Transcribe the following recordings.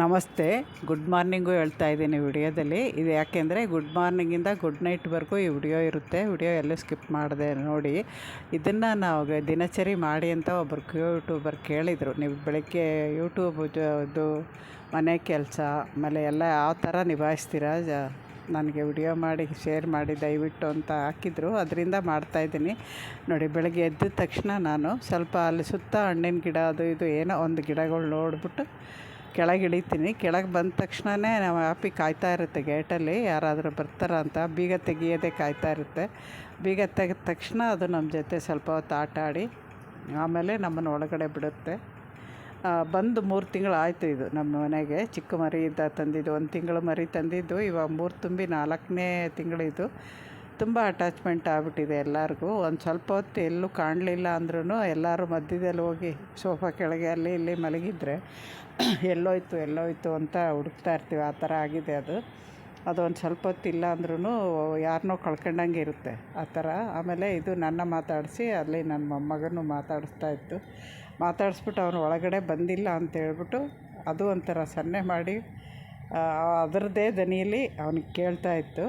ನಮಸ್ತೆ. Good morning ಹೇಳ್ತಾ ಇದ್ದೀನಿ ವಿಡಿಯೋದಲ್ಲಿ. ಇದು ಯಾಕೆಂದರೆ ಗುಡ್ ಮಾರ್ನಿಂಗಿಂದ ಗುಡ್ ನೈಟ್ವರೆಗೂ ಈ ವಿಡಿಯೋ ಇರುತ್ತೆ. ವಿಡಿಯೋ ಎಲ್ಲೂ ಸ್ಕಿಪ್ ಮಾಡಿದೆ ನೋಡಿ. ಇದನ್ನು ನಾವು ದಿನಚರಿ ಮಾಡಿ ಅಂತ ಒಬ್ಬರು ಯೂಟ್ಯೂಬರ್ ಕೇಳಿದರು. ನೀವು ಬೆಳಗ್ಗೆ ಯೂಟ್ಯೂಬ್ ಇದು ಮನೆ ಕೆಲಸ, ಆಮೇಲೆ ಎಲ್ಲ ಯಾವ ಥರ ನಿಭಾಯಿಸ್ತೀರಾ, ಜ ನನಗೆ ವಿಡಿಯೋ ಮಾಡಿ, ಶೇರ್ ಮಾಡಿ, ದಯವಿಟ್ಟು ಅಂತ ಹಾಕಿದ್ರು. ಅದರಿಂದ ಮಾಡ್ತಾಯಿದ್ದೀನಿ ನೋಡಿ, ಬೆಳಗ್ಗೆ ಎದ್ದ ತಕ್ಷಣ ನಾನು ಸ್ವಲ್ಪ ಅಲ್ಲಿ ಸುತ್ತ ಹಣ್ಣಿನ ಗಿಡ, ಅದು ಇದು ಏನೋ ಒಂದು ಗಿಡಗಳು ನೋಡಿಬಿಟ್ಟು ಕೆಳಗೆ ಇಳಿತೀನಿ. ಕೆಳಗೆ ಬಂದ ತಕ್ಷಣವೇ ನಾವು ಆಪಿ ಕಾಯ್ತಾ ಇರುತ್ತೆ ಗೇಟಲ್ಲಿ ಯಾರಾದರೂ ಬರ್ತಾರ ಅಂತ ಬೀಗ ತೆಗಿಯೋದೇ ಕಾಯ್ತಾ ಇರುತ್ತೆ. ಬೀಗ ತೆಗೆದ ತಕ್ಷಣ ಅದು ನಮ್ಮ ಜೊತೆ ಸ್ವಲ್ಪ ಹೊತ್ತು ಆಟ ಆಡಿ ಆಮೇಲೆ ನಮ್ಮನ್ನು ಒಳಗಡೆ ಬಿಡುತ್ತೆ. ಬಂದು ಮೂರು ತಿಂಗಳು ಆಯಿತು ಇದು ನಮ್ಮ ಮನೆಗೆ. ಚಿಕ್ಕ ಮರಿ ಇದ್ದ ತಂದಿದ್ದು, ಒಂದು ತಿಂಗಳು ಮರಿ ತಂದಿದ್ದು, ಇವಾಗ ಮೂರು ತುಂಬಿ ನಾಲ್ಕನೇ ತಿಂಗಳಿದ್ದು ತುಂಬ ಅಟ್ಯಾಚ್ಮೆಂಟ್ ಆಗ್ಬಿಟ್ಟಿದೆ ಎಲ್ಲರಿಗೂ. ಒಂದು ಸ್ವಲ್ಪ ಹೊತ್ತು ಎಲ್ಲೂ ಕಾಣಲಿಲ್ಲ ಅಂದ್ರೂ ಎಲ್ಲರೂ ಮಧ್ಯದಲ್ಲಿ ಹೋಗಿ ಸೋಫಾ ಕೆಳಗೆ ಅಲ್ಲಿ ಇಲ್ಲಿ ಮಲಗಿದ್ರೆ ಎಲ್ಲೋಯ್ತು ಎಲ್ಲೋಯ್ತು ಅಂತ ಹುಡುಕ್ತಾ ಇರ್ತೀವಿ. ಆ ಥರ ಆಗಿದೆ ಅದು. ಅದೊಂದು ಸ್ವಲ್ಪ ಹೊತ್ತು ಇಲ್ಲ ಅಂದ್ರೂ ಯಾರನ್ನೋ ಕಳ್ಕೊಂಡಂಗೆ ಇರುತ್ತೆ ಆ ಥರ. ಆಮೇಲೆ ಇದು ನನ್ನ ಮಾತಾಡಿಸಿ, ಅಲ್ಲಿ ನನ್ನ ಮೊಮ್ಮಗನೂ ಮಾತಾಡಿಸ್ತಾ ಇತ್ತು. ಮಾತಾಡಿಸ್ಬಿಟ್ಟು ಅವನು ಒಳಗಡೆ ಬಂದಿಲ್ಲ ಅಂತ ಹೇಳ್ಬಿಟ್ಟು ಅದು ಒಂಥರ ಸನ್ನೆ ಮಾಡಿ ಅದರದ್ದೇ ದನಿಯಲ್ಲಿ ಅವನಿಗೆ ಕೇಳ್ತಾ ಇತ್ತು.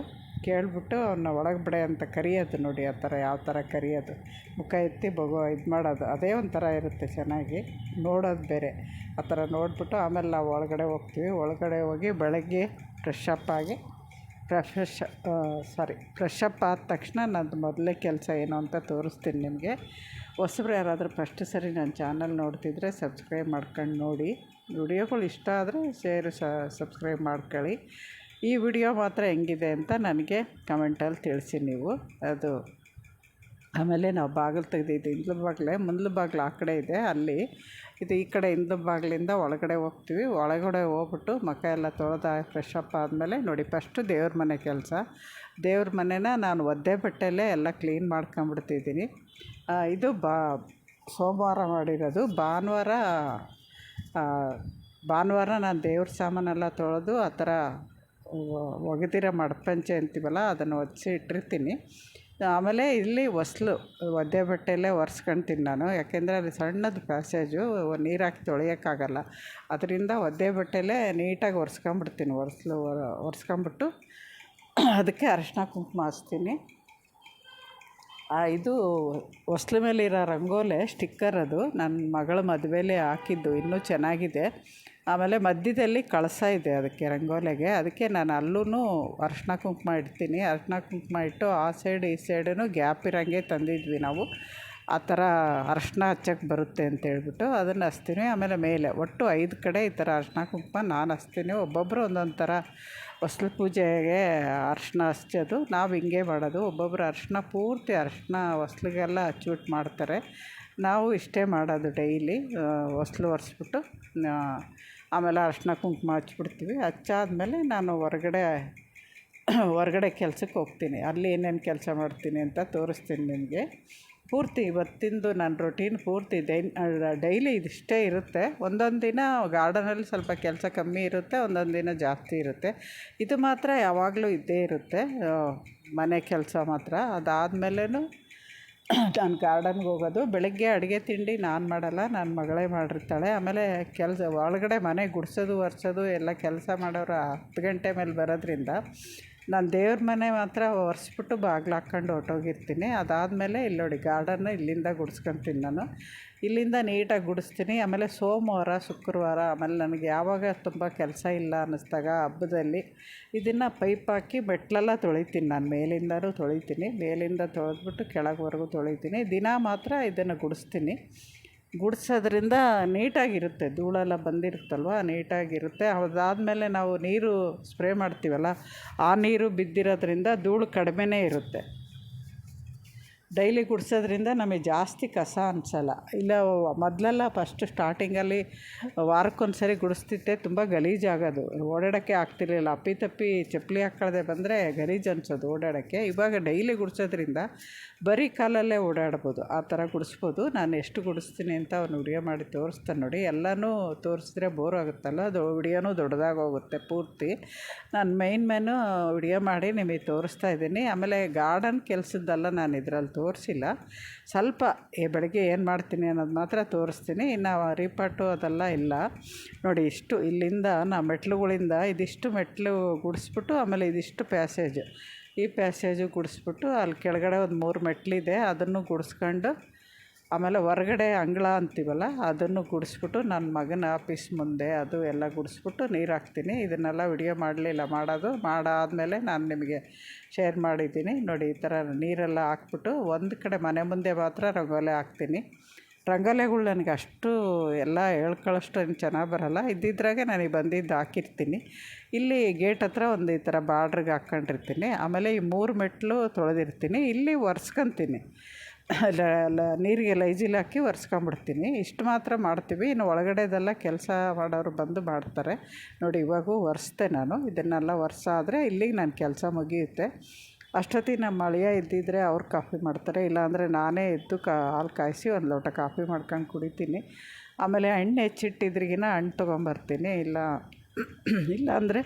ಕೇಳ್ಬಿಟ್ಟು ಅವನ್ನ ಒಳಗೆ ಬಿಡೆ ಅಂತ ಕರಿಯೋದು ನೋಡಿ, ಆ ಥರ ಯಾವ ಥರ ಕರಿಯೋದು. ಮುಖ ಎತ್ತಿ ಬಗೋ ಇದು ಮಾಡೋದು, ಅದೇ ಒಂಥರ ಇರುತ್ತೆ ಚೆನ್ನಾಗಿ. ನೋಡೋದು ಬೇರೆ, ಆ ಥರ ನೋಡಿಬಿಟ್ಟು ಆಮೇಲೆ ನಾವು ಒಳಗಡೆ ಹೋಗ್ತೀವಿ. ಒಳಗಡೆ ಹೋಗಿ ಬೆಳಗ್ಗೆ ಫ್ರೆಶ್ ಅಪ್ ಆಗಿ ಫ್ರೆಶ್ ಸಾರಿ ಫ್ರೆಶ್ ಅಪ್ ಆದ ತಕ್ಷಣ ನಂದು ಮೊದಲೇ ಕೆಲಸ ಏನು ಅಂತ ತೋರಿಸ್ತೀನಿ ನಿಮಗೆ. ಹೊಸಬ್ರು ಯಾರಾದರೂ ಫಸ್ಟ್ ಸರಿ ನನ್ನ ಚಾನಲ್ ನೋಡ್ತಿದ್ರೆ ಸಬ್ಸ್ಕ್ರೈಬ್ ಮಾಡ್ಕೊಂಡು ನೋಡಿ. ವಿಡಿಯೋಗಳು ಇಷ್ಟ ಆದರೆ ಶೇರ್ ಸಬ್ಸ್ಕ್ರೈಬ್ ಮಾಡ್ಕೊಳ್ಳಿ. ಈ ವಿಡಿಯೋ ಮಾತ್ರ ಹೆಂಗಿದೆ ಅಂತ ನನಗೆ ಕಮೆಂಟಲ್ಲಿ ತಿಳಿಸಿ ನೀವು. ಅದು ಆಮೇಲೆ ನಾವು ಬಾಗಿಲು ತೆಗೆದಿದ್ದು ಹಿಂದ್ಲು ಬಾಗಿಲೇ, ಮುಂದ್ಲು ಬಾಗಿಲು ಆ ಕಡೆ ಇದೆ, ಅಲ್ಲಿ. ಇದು ಈ ಕಡೆ ಹಿಂದ್ಲು ಬಾಗಿಲಿಂದ ಒಳಗಡೆ ಹೋಗ್ತೀವಿ. ಒಳಗಡೆ ಹೋಗ್ಬಿಟ್ಟು ಮಕ ಎಲ್ಲ ತೊಳೆದ ಫ್ರೆಶ್ ಅಪ್ ಆದಮೇಲೆ ನೋಡಿ, ಫಸ್ಟು ದೇವ್ರ ಮನೆ ಕೆಲಸ. ದೇವ್ರ ಮನೆನ ನಾನು ಒದ್ದೆ ಬಟ್ಟೆಯಲ್ಲೇ ಎಲ್ಲ ಕ್ಲೀನ್ ಮಾಡ್ಕೊಂಬಿಡ್ತಿದ್ದೀನಿ. ಇದು ಬಾ, ಸೋಮವಾರ ಮಾಡಿರೋದು. ಭಾನುವಾರ ಭಾನುವಾರ ನಾನು ದೇವ್ರ ಸಾಮಾನೆಲ್ಲ ತೊಳೆದು ಆ ಥರ ಒಗೆದಿರೋ ಮಡಪಂಚೆ ಅಂತೀವಲ್ಲ, ಅದನ್ನು ಒದಿಸಿ ಇಟ್ಟಿರ್ತೀನಿ. ಆಮೇಲೆ ಇಲ್ಲಿ ಹೊಸ್ಲು ಒದ್ದೆ ಬಟ್ಟೆಯಲ್ಲೇ ಒರೆಸ್ಕೊಳ್ತೀನಿ ನಾನು. ಯಾಕೆಂದರೆ ಅಲ್ಲಿ ಸಣ್ಣದು ಪ್ಯಾಸೇಜು, ನೀರು ಹಾಕಿ ತೊಳೆಯೋಕ್ಕಾಗಲ್ಲ. ಅದರಿಂದ ಒದ್ದೆ ಬಟ್ಟೆಯಲ್ಲೇ ನೀಟಾಗಿ ಒರೆಸ್ಕೊಂಬಿಡ್ತೀನಿ. ಒರೆಸ್ಲು ಒರೆಸ್ಕೊಂಬಿಟ್ಟು ಅದಕ್ಕೆ ಅರಶಿನ ಕುಂಕುಮ ಹಚ್ತೀನಿ. ಇದು ಹೊಸ್ಲು ಮೇಲೆ ಇರೋ ರಂಗೋಲೆ, ಸ್ಟಿಕ್ಕರ್ ಅದು. ನನ್ನ ಮಗಳ ಮದುವೆಲೇ ಹಾಕಿದ್ದು. ಇನ್ನೂ ಚೆನ್ನಾಗಿದೆ. ಆಮೇಲೆ ಮಧ್ಯದಲ್ಲಿ ಕಳಸ ಇದೆ ಅದಕ್ಕೆ ರಂಗೋಲೆಗೆ. ಅದಕ್ಕೆ ನಾನು ಅಲ್ಲೂ ಅರ್ಶಿನ ಕುಂಕುಮ ಇಡ್ತೀನಿ. ಅರ್ಶಿನ ಕುಂಕುಮ ಇಟ್ಟು ಆ ಸೈಡ್ ಈ ಸೈಡೂ ಗ್ಯಾಪ್ ಇರೋಂಗೆ ತಂದಿದ್ವಿ ನಾವು. ಆ ಥರ ಅರಶಿನ ಹಚ್ಚಕ್ಕೆ ಬರುತ್ತೆ ಅಂತ ಹೇಳ್ಬಿಟ್ಟು ಅದನ್ನು ಹಚ್ತೀನಿ. ಆಮೇಲೆ ಮೇಲೆ ಒಟ್ಟು ಐದು ಕಡೆ ಈ ಥರ ಅರಶಿನ ಕುಂಕುಮ ನಾನು ಹಚ್ತೀನಿ. ಒಬ್ಬೊಬ್ಬರು ಒಂದೊಂದು ಥರ ಹೊಸ್ಲು ಪೂಜೆಗೆ ಅರಶಿನ ಹಚ್ಚೋದು ನಾವು ಹಿಂಗೆ ಮಾಡೋದು. ಒಬ್ಬೊಬ್ಬರು ಅರಶಿನ ಪೂರ್ತಿ ಅರಶಿನ ಹೊಸ್ಲಿಗೆಲ್ಲ ಹಚ್ಬಿಟ್ಟು ಮಾಡ್ತಾರೆ. ನಾವು ಇಷ್ಟೇ ಮಾಡೋದು ಡೈಲಿ ಹೊಸ್ಲು ಒರೆಸ್ಬಿಟ್ಟು ಆಮೇಲೆ ಅರ್ಶಿನ ಕುಂಕುಮ ಹಚ್ಬಿಡ್ತೀವಿ. ಹಚ್ಚಾದ್ಮೇಲೆ ನಾನು ಹೊರಗಡೆ ಹೊರಗಡೆ ಕೆಲ್ಸಕ್ಕೆ ಹೋಗ್ತೀನಿ. ಅಲ್ಲಿ ಏನೇನು ಕೆಲಸ ಮಾಡ್ತೀನಿ ಅಂತ ತೋರಿಸ್ತೀನಿ ನಿಮಗೆ. ಪೂರ್ತಿ ಇವತ್ತಿಂದು ನನ್ನ ರೊಟೀನ್ ಪೂರ್ತಿ ದೈನ್ ಡೈಲಿ ಇದಿಷ್ಟೇ ಇರುತ್ತೆ. ಒಂದೊಂದು ದಿನ ಗಾರ್ಡನಲ್ಲಿ ಸ್ವಲ್ಪ ಕೆಲಸ ಕಮ್ಮಿ ಇರುತ್ತೆ, ಒಂದೊಂದು ದಿನ ಜಾಸ್ತಿ ಇರುತ್ತೆ. ಇದು ಮಾತ್ರ ಯಾವಾಗಲೂ ಇದ್ದೇ ಇರುತ್ತೆ. ಮನೆ ಕೆಲಸ ಮಾತ್ರ. ಅದಾದಮೇಲೆನೂ ನಾನು ಗಾರ್ಡನ್ಗೆ ಹೋಗೋದು. ಬೆಳಗ್ಗೆ ಅಡುಗೆ ತಿಂಡಿ ನಾನು ಮಾಡಲ್ಲ ನನ್ನ ಮಗಳೇ ಮಾಡಿರ್ತಾಳೆ. ಆಮೇಲೆ ಕೆಲಸ ಒಳಗಡೆ ಮನೆ ಗುಡಿಸೋದು, ಒರೆಸೋದು, ಎಲ್ಲ ಕೆಲಸ ಮಾಡೋರು ಹತ್ತು ಗಂಟೆ ಮೇಲೆ ಬರೋದ್ರಿಂದ ನಾನು ದೇವ್ರ ಮನೆ ಮಾತ್ರ ಒರೆಸ್ಬಿಟ್ಟು ಬಾಗ್ಲು ಹಾಕ್ಕೊಂಡು ಹೊರ್ಟೋಗಿರ್ತೀನಿ. ಅದಾದಮೇಲೆ ಇಲ್ಲಿ ನೋಡಿ ಗಾರ್ಡನ್ನು ಇಲ್ಲಿಂದ ಗುಡಿಸ್ಕೊತೀನಿ ನಾನು. ಇಲ್ಲಿಂದ ನೀಟಾಗಿ ಗುಡಿಸ್ತೀನಿ. ಆಮೇಲೆ ಸೋಮವಾರ, ಶುಕ್ರವಾರ, ಆಮೇಲೆ ನನಗೆ ಯಾವಾಗ ತುಂಬ ಕೆಲಸ ಇಲ್ಲ ಅನ್ನಿಸ್ದಾಗ ಹಬ್ಬದಲ್ಲಿ ಇದನ್ನು ಪೈಪ್ ಹಾಕಿ ಮೆಟ್ಲೆಲ್ಲ ತೊಳಿತೀನಿ ನಾನು. ಮೇಲಿಂದನೂ ತೊಳಿತೀನಿ. ಮೇಲಿಂದ ತೊಳೆದ್ಬಿಟ್ಟು ಕೆಳಗವರೆಗೂ ತೊಳಿತೀನಿ. ದಿನ ಮಾತ್ರ ಇದನ್ನು ಗುಡಿಸ್ತೀನಿ. ಗುಡಿಸೋದ್ರಿಂದ ನೀಟಾಗಿರುತ್ತೆ, ಧೂಳೆಲ್ಲ ಬಂದಿರುತ್ತಲ್ವ? ನೀಟಾಗಿರುತ್ತೆ. ಅದಾದಮೇಲೆ ನಾವು ನೀರು ಸ್ಪ್ರೇ ಮಾಡ್ತೀವಲ್ಲ, ಆ ನೀರು ಬಿದ್ದಿರೋದ್ರಿಂದ ಧೂಳು ಕಡಿಮೆನೇ ಇರುತ್ತೆ. ಡೈಲಿ ಗುಡಿಸೋದ್ರಿಂದ ನಮಗೆ ಜಾಸ್ತಿ ಕಸ ಅನಿಸಲ್ಲ. ಇಲ್ಲ, ಮೊದಲೆಲ್ಲ ಫಸ್ಟ್ ಸ್ಟಾರ್ಟಿಂಗಲ್ಲಿ ವಾರಕ್ಕೊಂದು ಸರಿ ಗುಡಿಸ್ತಿದ್ದೆ, ತುಂಬ ಗಲೀಜಾಗೋದು. ಓಡಾಡೋಕ್ಕೆ ಆಗ್ತಿರ್ಲಿಲ್ಲ. ಅಪ್ಪಿತಪ್ಪಿ ಚಪ್ಪಲಿ ಹಾಕ್ಕೊಳ್ದೆ ಬಂದರೆ ಗಲೀಜು ಅನಿಸೋದು ಓಡಾಡೋಕ್ಕೆ. ಇವಾಗ ಡೈಲಿ ಗುಡಿಸೋದ್ರಿಂದ ಬರೀ ಕಾಲಲ್ಲೇ ಓಡಾಡ್ಬೋದು. ಆ ಥರ ಗುಡಿಸ್ಬೋದು. ನಾನು ಎಷ್ಟು ಗುಡಿಸ್ತೀನಿ ಅಂತ ಅವ್ನು ವಿಡಿಯೋ ಮಾಡಿ ತೋರಿಸ್ತಾನೆ ನೋಡಿ. ಎಲ್ಲನೂ ತೋರಿಸಿದ್ರೆ ಬೋರ್ ಆಗುತ್ತಲ್ಲ? ಅದು ವಿಡಿಯೋನೂ ದೊಡ್ಡದಾಗಿ ಹೋಗುತ್ತೆ ಪೂರ್ತಿ. ನಾನು ಮೈನ್ ಮೇನು ವಿಡಿಯೋ ಮಾಡಿ ನಿಮಗೆ ತೋರಿಸ್ತಾ ಇದ್ದೀನಿ. ಆಮೇಲೆ ಗಾರ್ಡನ್ ಕೆಲಸದ್ದೆಲ್ಲ ನಾನು ಇದರಲ್ಲಿ ತೋರಿಸಿಲ್ಲ. ಸ್ವಲ್ಪ ಬೆಳಗ್ಗೆ ಏನು ಮಾಡ್ತೀನಿ ಅನ್ನೋದು ಮಾತ್ರ ತೋರಿಸ್ತೀನಿ. ಇನ್ನು ರಿಪಾರ್ಟು ಅದೆಲ್ಲ ಇಲ್ಲ. ನೋಡಿ, ಇಷ್ಟು ಇಲ್ಲಿಂದ ನಾ ಮೆಟ್ಲುಗಳಿಂದ ಇದಿಷ್ಟು ಮೆಟ್ಲು ಗುಡಿಸ್ಬಿಟ್ಟು ಆಮೇಲೆ ಇದಿಷ್ಟು ಪ್ಯಾಸೇಜ್ ಈ ಪ್ಯಾಸೇಜು ಗುಡಿಸ್ಬಿಟ್ಟು ಅಲ್ಲಿ ಕೆಳಗಡೆ ಒಂದು ಮೂರು ಮೆಟ್ಲಿದೆ. ಅದನ್ನು ಗುಡಿಸ್ಕೊಂಡು ಆಮೇಲೆ ಹೊರಗಡೆ ಅಂಗಳ ಅಂತೀವಲ್ಲ, ಅದನ್ನು ಗುಡಿಸ್ಬಿಟ್ಟು ನನ್ನ ಮಗನ ಆಫೀಸ್ ಮುಂದೆ ಅದು ಎಲ್ಲ ಗುಡಿಸ್ಬಿಟ್ಟು ನೀರು ಹಾಕ್ತೀನಿ. ಇದನ್ನೆಲ್ಲ ವಿಡಿಯೋ ಮಾಡಲಿಲ್ಲ, ಮಾಡೋದು, ಮಾಡಾದಮೇಲೆ ನಾನು ನಿಮಗೆ ಶೇರ್ ಮಾಡಿದ್ದೀನಿ. ನೋಡಿ, ಈ ಥರ ನೀರೆಲ್ಲ ಹಾಕ್ಬಿಟ್ಟು ಒಂದು ಕಡೆ ಮನೆ ಮುಂದೆ ಮಾತ್ರ ರಂಗೋಲೆ ಹಾಕ್ತೀನಿ. ರಂಗೋಲೆಗಳು ನನಗೆ ಅಷ್ಟು ಎಲ್ಲ ಹೇಳ್ಕೊಳ್ಳೋಷ್ಟು ಏನು ಚೆನ್ನಾಗಿ ಬರೋಲ್ಲ. ಇದ್ದಿದ್ರಾಗೆ ನನಗೆ ಬಂದಿದ್ದು ಹಾಕಿರ್ತೀನಿ. ಇಲ್ಲಿ ಗೇಟ್ ಹತ್ರ ಒಂದು ಈ ಥರ ಬಾರ್ಡ್ರಿಗೆ ಹಾಕ್ಕೊಂಡಿರ್ತೀನಿ ಆಮೇಲೆ ಈ ಮೂರು ಮೆಟ್ಲು ತೊಳೆದಿರ್ತೀನಿ. ಇಲ್ಲಿ ಒರೆಸ್ಕೊಂತೀನಿ. ಲ ಲ ನೀರಿಗೆಲ್ಲ ಈಜಿಲ್ ಹಾಕಿ ಒರೆಸ್ಕೊಂಬಿಡ್ತೀನಿ. ಇಷ್ಟು ಮಾತ್ರ ಮಾಡ್ತೀವಿ. ಇನ್ನು ಒಳಗಡೆದೆಲ್ಲ ಕೆಲಸ ಮಾಡೋರು ಬಂದು ಮಾಡ್ತಾರೆ. ನೋಡಿ, ಇವಾಗೂ ಒರೆಸ್ದೆ ನಾನು. ಇದನ್ನೆಲ್ಲ ಒರೆಸಾದರೆ ಇಲ್ಲಿಗೆ ನನ್ನ ಕೆಲಸ ಮುಗಿಯುತ್ತೆ. ಅಷ್ಟೊತ್ತಿಗೆ ನಮ್ಮ ಅಳಿಯ ಇದ್ದಿದ್ದರೆ ಅವ್ರು ಕಾಫಿ ಮಾಡ್ತಾರೆ. ಇಲ್ಲಾಂದರೆ ನಾನೇ ಎದ್ದು ಕಾ, ಹಾಲು ಕಾಯಿಸಿ ಒಂದು ಲೋಟ ಕಾಫಿ ಮಾಡ್ಕೊಂಡು ಕುಡಿತೀನಿ. ಆಮೇಲೆ ಹಣ್ಣು ಹೆಚ್ಚಿಟ್ಟಿದ್ರಿಗಿನ ಹಣ್ಣು ತೊಗೊಂಬರ್ತೀನಿ. ಇಲ್ಲ, ಇಲ್ಲಾಂದರೆ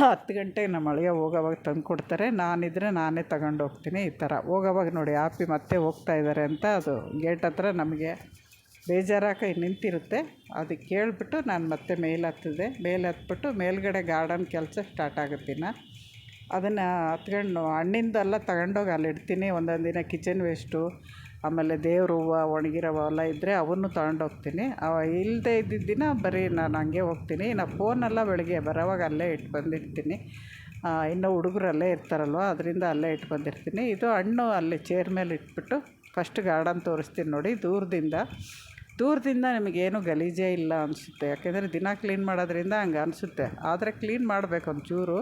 ಹತ್ತು ಗಂಟೆಗೆ ನಮ್ಮ ಅಳಿಯ ಹೋಗೋವಾಗ ತಂದು ಕೊಡ್ತಾರೆ. ನಾನಿದ್ರೆ ನಾನೇ ತಗೊಂಡು ಹೋಗ್ತೀನಿ ಈ ಥರ. ಹೋಗೋವಾಗ ನೋಡಿ ಆಪಿ ಮತ್ತೆ ಹೋಗ್ತಾ ಇದ್ದಾರೆ ಅಂತ ಅದು ಗೇಟ್ ಹತ್ರ ನಮಗೆ ಬೇಜಾರಾಗಿ ನಿಂತಿರುತ್ತೆ. ಅದಕ್ಕೆ ಕೇಳಿಬಿಟ್ಟು ನಾನು ಮತ್ತೆ ಮೇಲೆ ಹತ್ತಿದೆ. ಮೇಲೆ ಹತ್ಬಿಟ್ಟು ಮೇಲ್ಗಡೆ ಗಾರ್ಡನ್ ಕೆಲಸ ಸ್ಟಾರ್ಟ್ ಆಗುತ್ತೀನ ಅದನ್ನು ಹತ್ಕೊಂಡು ಹಣ್ಣಿಂದೆಲ್ಲ ತಗೊಂಡೋಗಿ ಅಲ್ಲಿ ಇಡ್ತೀನಿ ಒಂದೊಂದು ದಿನ ಕಿಚನ್ ವೇಸ್ಟು ಆಮೇಲೆ ದೇವ್ರ ಹೂವು, ಒಣಗಿರೋ ಎಲ್ಲ ಇದ್ದರೆ ಅವನ್ನು ತಗೊಂಡೋಗ್ತೀನಿ. ಅವ ಇಲ್ಲದೆ ಇದ್ದಿದ್ದ ದಿನ ಬರೀ ನಾನು ಹಂಗೆ ಹೋಗ್ತೀನಿ. ಇನ್ನು ಫೋನೆಲ್ಲ ಬೆಳಗ್ಗೆ ಬರೋವಾಗ ಅಲ್ಲೇ ಇಟ್ಟು ಬಂದಿರ್ತೀನಿ. ಇನ್ನು ಹುಡುಗರು ಅಲ್ಲೇ ಇರ್ತಾರಲ್ವ, ಅದರಿಂದ ಅಲ್ಲೇ ಇಟ್ಟು ಬಂದಿರ್ತೀನಿ. ಇದು ಹಣ್ಣು ಅಲ್ಲಿ ಚೇರ್ ಮೇಲೆ ಇಟ್ಬಿಟ್ಟು ಫಸ್ಟ್ ಗಾರ್ಡನ್ ತೋರಿಸ್ತೀನಿ ನೋಡಿ ದೂರದಿಂದ. ದೂರದಿಂದ ನಿಮಗೇನು ಗಲೀಜೇ ಇಲ್ಲ ಅನಿಸುತ್ತೆ. ಯಾಕೆಂದರೆ ದಿನ ಕ್ಲೀನ್ ಮಾಡೋದ್ರಿಂದ ಹಂಗೆ ಅನಿಸುತ್ತೆ. ಆದರೆ ಕ್ಲೀನ್ ಮಾಡಬೇಕು ಒಂಚೂರು.